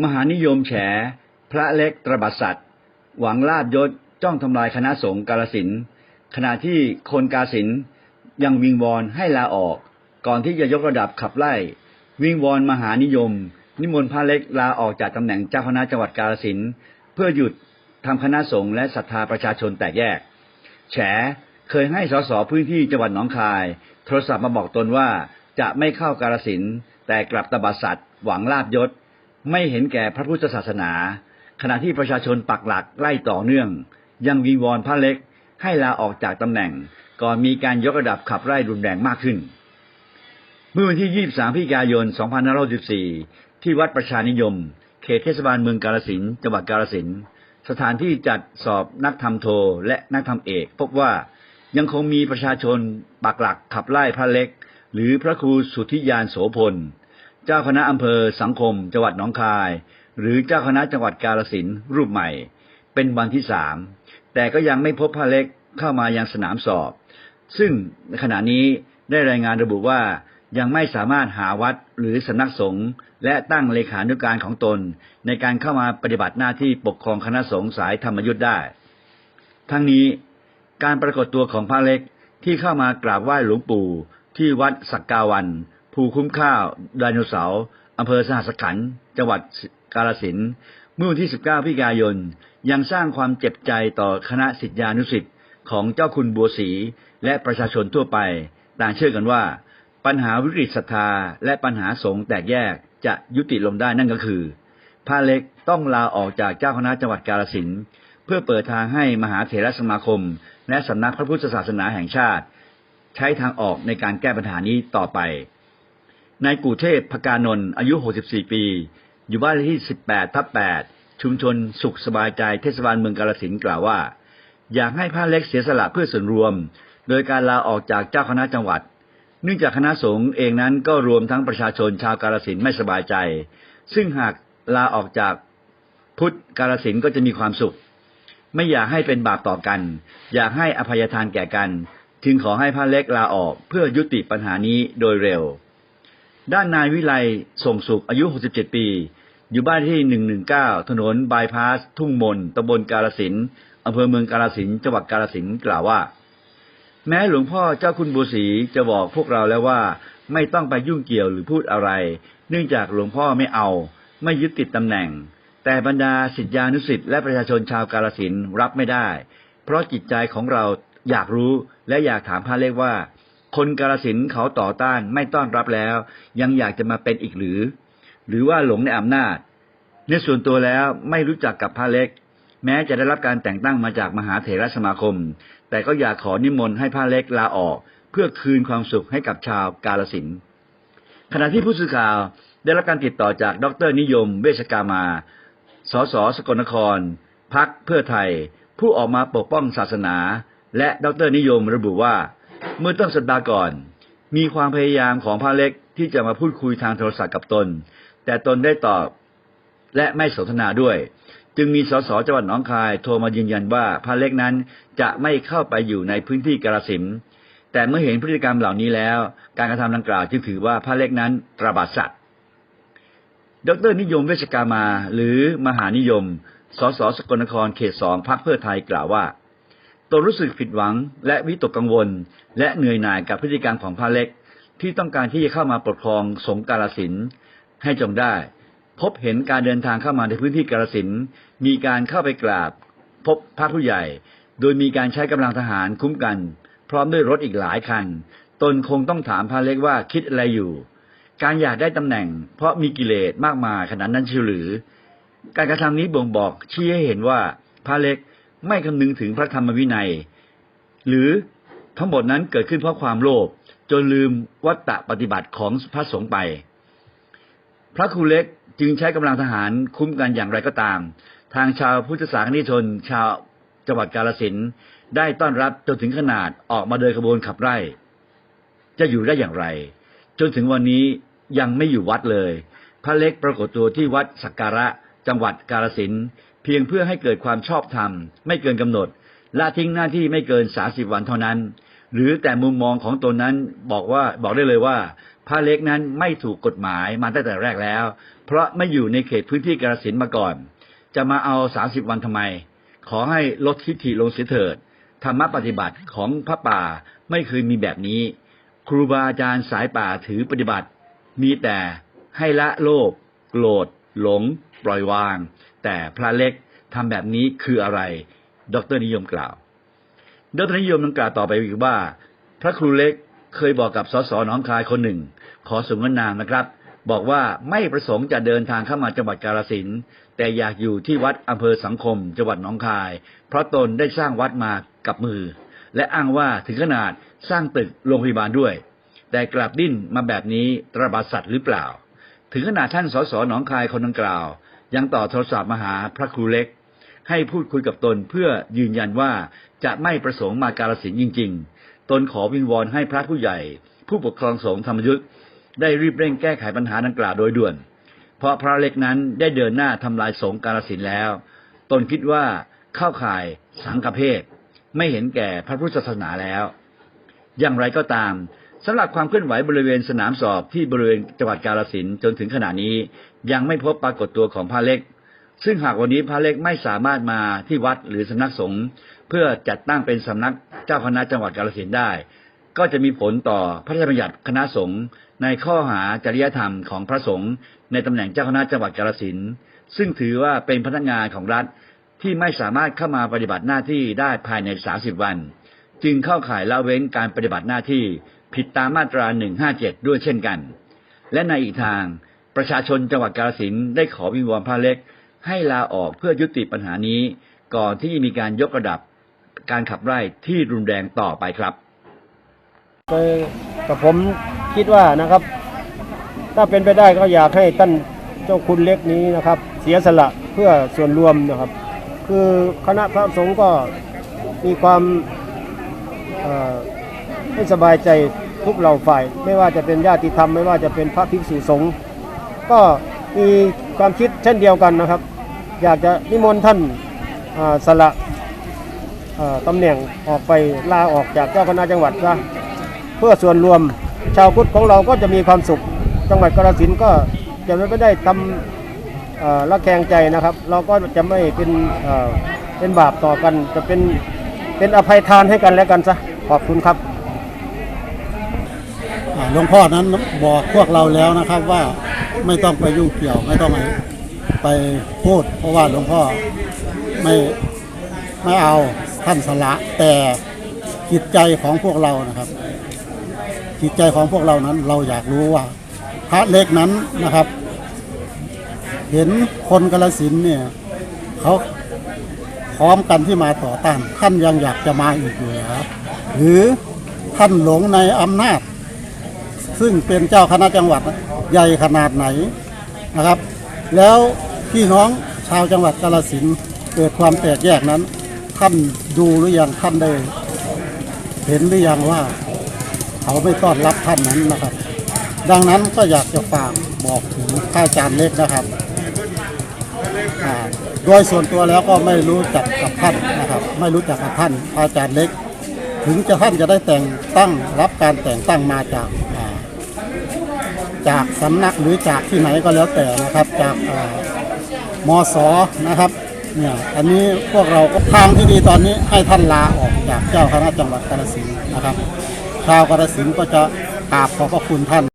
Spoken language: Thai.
มหานิยมแฉ พระเล็กตรบัดสัตว์หวังลาบยศจ้องทำลายคณะสงฆ์กาลสินขณะที่คนกาสินยังวิงวอนให้ลาออก ก่อนที่จะยกระดับขับไล่ วิงวอนมหานิยม นิมนต์พระเล็กลาออกจากตำแหน่งเจ้าคณะจังหวัดกาลสินเพื่อหยุดทำคณะสงฆ์และศรัทธาประชาชนแตกแยก แฉเคยให้สสพื้นที่จังหวัดหนองคาย โทรศัพท์มาบอกตนว่าจะไม่เข้ากาลสินแต่กลับตบสัตว์หวังลาบยศ ไม่เห็นแก่พระพุทธศาสนา ขณะที่ประชาชนปักหลักไล่ต่อเนื่อง ยังวิงวอนพระเล็กให้ลาออกจากตำแหน่ง ก่อนมีการยกระดับขับไล่รุนแรงมากขึ้น เมื่อวันที่ 23พฤศจิกายน 2514 ที่วัดประชานิยม เขตเทศบาลเมืองกาลสินจังหวัดกาลสินสถานที่จัดสอบนักธรรมโทและนักธรรมเอก พบว่ายังคงมีประชาชนปักหลักขับไล่พระเล็ก หรือพระครูสุทธิยานโสพล เจ้าคณะอำเภอสังคม จังหวัดหนองคาย หรือเจ้าคณะจังหวัดกาลสินรูปใหม่ เป็นวันที่สามแต่ก็ยังไม่พบพระเล็กเข้ามายังสนามสอบ ซึ่งขณะนี้ได้รายงานระบุว่ายังไม่สามารถหาวัดหรือสำนักสงฆ์และตั้งเลขานุการของตน ในการเข้ามาปฏิบัติหน้าที่ปกครองคณะสงฆ์สายธรรมยุทธ์ได้ ทั้งนี้การปรากฏตัวของพระเล็กที่เข้ามากราบไหว้หลวงปู่ที่วัดสักกาวัน ภูคุ้มข้าวไดโนเสาร์อำเภอสหัสขันจังหวัดกาฬสินเมื่อวันที่ 19 พฤศจิกายน ยังสร้างความเจ็บใจต่อคณะสิทธิานุสิทธิ์ของเจ้าคุณบัวศรีและประชาชนทั่วไป ต่างเชื่อกันว่า ปัญหาวิกฤตศรัทธาและปัญหาสงฆ์แตกแยกจะยุติลงได้นั่นก็คือพระเล็กต้องลาออกจากเจ้าคณะจังหวัดกาฬสินเพื่อเปิดทางให้มหาเถรสมาคม และสำนักพระพุทธศาสนาแห่งชาติ ใช้ทางออกในการแก้ปัญหานี้ต่อไป นายกูเทพพกานนท์อายุ 64 ปี อยู่บ้านเลขที่ 18ทับ8ชุมชนสุขสบายใจเทศบาลเมืองกาฬสินกล่าวว่า อยากให้พระเล็กเสียสละเพื่อส่วนรวม โดยการลาออกจากเจ้าคณะจังหวัด เนื่องจากคณะสงฆ์เองนั้นก็รวมทั้งประชาชนชาวกาฬสินไม่สบายใจ ซึ่งหากลาออกจากพุทธกาฬสินก็จะมีความสุข ไม่อยากให้เป็นบาปต่อกัน อยากให้อภัยทานแก่กัน จึงขอให้พระเล็กลาออกเพื่อยุติปัญหานี้โดยเร็ว ด้านนายวิไลส่งสุขอายุ 67 ปี อยู่บ้านที่ 119 ถนนบายพาส ทุ่งมนตำบลกาลสินอำเภอเมืองกาลสินจังหวัดกาลสินกล่าวว่า แม้หลวงพ่อเจ้าคุณบุศรีจะบอกพวกเราแล้วว่า ไม่ต้องไปยุ่งเกี่ยวหรือพูดอะไร เนื่องจากหลวงพ่อไม่เอา ไม่ยึดติดตำแหน่ง แต่บรรดาสิทธิานุสิทธิ์และประชาชนชาวกาลสินรับไม่ได้ เพราะจิตใจของเราอยากรู้และอยากถามพระเล็กว่า คนกาลสินเขาต่อต้านไม่ต้อนรับแล้ว ยังอยากจะมาเป็นอีกหรือ หรือว่าหลงในอำนาจ ในส่วนตัวแล้วไม่รู้จักกับพระเล็ก แม้จะได้รับการแต่งตั้งมาจากมหาเถรสมาคม แต่ก็อยากขอนิมนต์ให้พระเล็กลาออก เพื่อคืนความสุขให้กับชาวกาลสินขณะที่ผู้สื่อข่าวได้รับการติดต่อจากดรนิยม เวชกามา สสสกลนคร พักเพื่อไทย ผู้ออกมาปกป้องศาสนา และดรนิยมระบุว่า เมื่อต้นสัปดาห์ก่อน มีความพยายามของพระเล็กที่จะมาพูดคุยทางโทรศัพท์กับตน แต่ตนได้ตอบและไม่สนทนาด้วย จึงมีสสจังหวัดหนองคาย โทรมายืนยันว่าพระเล็กนั้นจะไม่เข้าไปอยู่ในพื้นที่กาฬสินแต่เมื่อเห็นพฤติกรรมเหล่านี้แล้ว การกระทำดังกล่าวจึงถือว่าพระเล็กนั้นตระบาดสัตว์ดรนิยมเวชกามา หรือมหานิยม สสสกลนครเขตสองพักเพื่อไทยกล่าวว่า ตนรู้สึกผิดหวังและวิตกกังวล และเหนื่อยหน่ายกับพฤติกรรมของพระเล็ก ที่ต้องการที่จะเข้ามาปกครองสงกาลสินให้จงได้ พบเห็นการเดินทางเข้ามาในพื้นที่กาลสินมีการเข้าไปกราบ พบพระผู้ใหญ่ โดยมีการใช้กำลังทหารคุ้มกัน พร้อมด้วยรถอีกหลายคัน ตนคงต้องถามพระเล็กว่าคิดอะไรอยู่ การอยากได้ตำแหน่ง เพราะมีกิเลสมากมายขนาดนั้นเชียวหรือ การกระทำนี้บ่งบอกชี้ให้เห็นว่าพระเล็ก ไม่คำนึงถึงพระธรรมวินัย หรือทั้งหมดนั้นเกิดขึ้นเพราะความโลภจนลืมวัตตะปฏิบัติของพระสงฆ์ไป พระครูเล็กจึงใช้กำลังทหารคุ้มกันอย่างไรก็ตาม ทางชาวพุทธศาสนิกชน ชาวจังหวัดกาลสินได้ต้อนรับจนถึงขนาดออกมาเดินขบวนขับไล่ จะอยู่ได้อย่างไร จนถึงวันนี้ยังไม่อยู่วัดเลย พระเล็กปรากฏตัวที่วัดสักการะจังหวัดกาลสิน เพียงเพื่อให้เกิดความชอบธรรม ไม่เกินกำหนดละทิ้งหน้าที่ไม่เกินสาสิบวันเท่านั้น หรือแต่มุมมองของตนนั้นบอกว่าบอกได้เลยว่าพระเล็กนั้นไม่ถูกกฎหมายมาตั้งแต่แรกแล้ว เพราะไม่อยู่ในเขตพื้นที่กาฬสินธุ์มาก่อน จะมาเอาสามสิบวันทำไม ขอให้ลดทิฐิลงเสียเถิดธรรมปฏิบัติของพระป่าไม่เคยมีแบบนี้ ครูบาอาจารย์สายป่าถือปฏิบัติ มีแต่ให้ละโลภโกรธหลง ปล่อยวาง แต่พระเล็กทำแบบนี้คืออะไร ดรนิยมกล่าว ดรนิยมยังกล่าวต่อไปอีกว่า พระครูเล็กเคยบอกกับสสหนองคายคนหนึ่ง ขอสมนามนะครับ บอกว่าไม่ประสงค์จะเดินทางเข้ามาจังหวัดกาฬสินแต่อยากอยู่ที่วัดอำเภอสังคม จังหวัดหนองคาย เพราะตนได้สร้างวัดมากับมือ และอ้างว่าถึงขนาดสร้างตึกโรงพยาบาลด้วย แต่กลับดิ้นมาแบบนี้ตระบาดสัตว์หรือเปล่า ถึงขนาดท่านสสหนองคายคนดังกล่าว ยังต่อโทรศัพท์มาหาพระครูเล็ก ให้พูดคุยกับตนเพื่อยืนยันว่าจะไม่ประสงค์มากาลสินจริง ๆ ตนขอวิงวอนให้พระผู้ใหญ่ ผู้ปกครองสงฆ์ธรรมยุทธ์ได้รีบเร่งแก้ไขปัญหาดังกล่าวโดยด่วน เพราะพระเล็กนั้นได้เดินหน้าทำลายสงฆ์กาลสินแล้ว ตนคิดว่าเข้าข่ายสังฆเพศไม่เห็นแก่พระพุทธศาสนาแล้ว อย่างไรก็ตาม สำหรับความเคลื่อนไหวบริเวณสนามสอบที่บริเวณจังหวัดกาฬสินจนถึงขณะนี้ ยังไม่พบปรากฏตัวของพระเล็ก ซึ่งหากวันนี้พระเล็กไม่สามารถมาที่วัดหรือสำนักสงฆ์เพื่อจัดตั้งเป็นสำนักเจ้าคณะจังหวัดกาฬสินได้ ก็จะมีผลต่อพระราชบัญญัติคณะสงฆ์ในข้อหาจริยธรรมของพระสงฆ์ในตำแหน่งเจ้าคณะจังหวัดกาฬสินซึ่งถือว่าเป็นพนักงานของรัฐที่ไม่สามารถเข้ามาปฏิบัติหน้าที่ได้ภายใน 30 วัน จึงเข้าข่ายละเว้นการปฏิบัติหน้าที่ ผิดตามมาตรา 157 ด้วยเช่นกัน และในอีกทางประชาชนจังหวัดกาฬสินได้ขอวิงวอนพระเล็ก ให้ลาออกเพื่อยุติปัญหานี้ ก่อนที่มีการยกระดับการขับไล่ที่รุนแรงต่อไปครับโดยกับผมคิดว่านะครับ ถ้าเป็นไปได้ก็อยากให้ท่านเจ้าคุณเล็กนี้นะครับ เสียสละเพื่อส่วนรวมนะครับ คือคณะพระสงฆ์ก็มีความ เอ่อไม่สบายใจทุกเหล่าฝ่าย ไม่ว่าจะเป็นญาติธรรม ไม่ว่าจะเป็นพระภิกษุสงฆ์ก็มีความคิดเช่นเดียวกันนะครับ อยากจะนิมนต์ท่านาสละเอ่อตำแหน่งออกไปลาออกจากเจ้าคณะจังหวัดซะเพื่อส่วนรวมชาวพุทธของเราก็จะมีความสุข จังหวัดกาฬสินก็จะไม่ได้ทำละแคงใจนะครับ เราก็จะไม่เป็นเเป็นบาปต่อกันจะเป็นเป็นอภัยทานให้กันและกันซะขอบคุณครับ หลวงพ่อนั้นบอกพวกเราแล้วนะครับว่าไม่ต้องไปยุ่งเกี่ยวไม่ต้องไปไปพูด เพราะว่าหลวงพ่อไม่ไม่เอาท่านสละแต่จิตใจของพวกเรานะครับ จิตใจของพวกเรานั้นเราอยากรู้ว่า พระเล็กนั้นนะครับ เห็นคนกาลสินเนี่ยเขาพร้อมกันที่มาต่อต้านท่านยังอยากจะมาอีกอยู่หรอหรือท่านหลงในอำนาจ ซึ่งเป็นเจ้าคณะจังหวัดใหญ่ขนาดไหนนะครับ แล้วพี่น้องชาวจังหวัดกาฬสินเกิดความแตกแยกนั้น ท่านดูหรือยังท่านได้เห็นหรือยังว่าเขาไม่ต้อนรับท่านนั้นนะครับ ดังนั้นก็อยากจะฝากบอกถึงข้าอาจารย์เล็กนะครับโดยส่วนตัวแล้วก็ไม่รู้จักกับท่านนะครับ ไม่รู้จักกับท่านอาจารย์เล็ก ถึงจะท่านจะได้แต่งตั้งรับการแต่งตั้งมาจาก จากสำนักหรือจากที่ไหนก็แล้วแต่นะครับ จากอ่ามศนะครับเนี่ยอันนี้พวกเราก็ทางที่ดีตอนนี้ให้ท่านลาออกจากเจ้าคณะจังหวัดกาฬสินธุ์นะครับ ชาวกาฬสินธุ์ก็จะกราบขอบพระคุณท่าน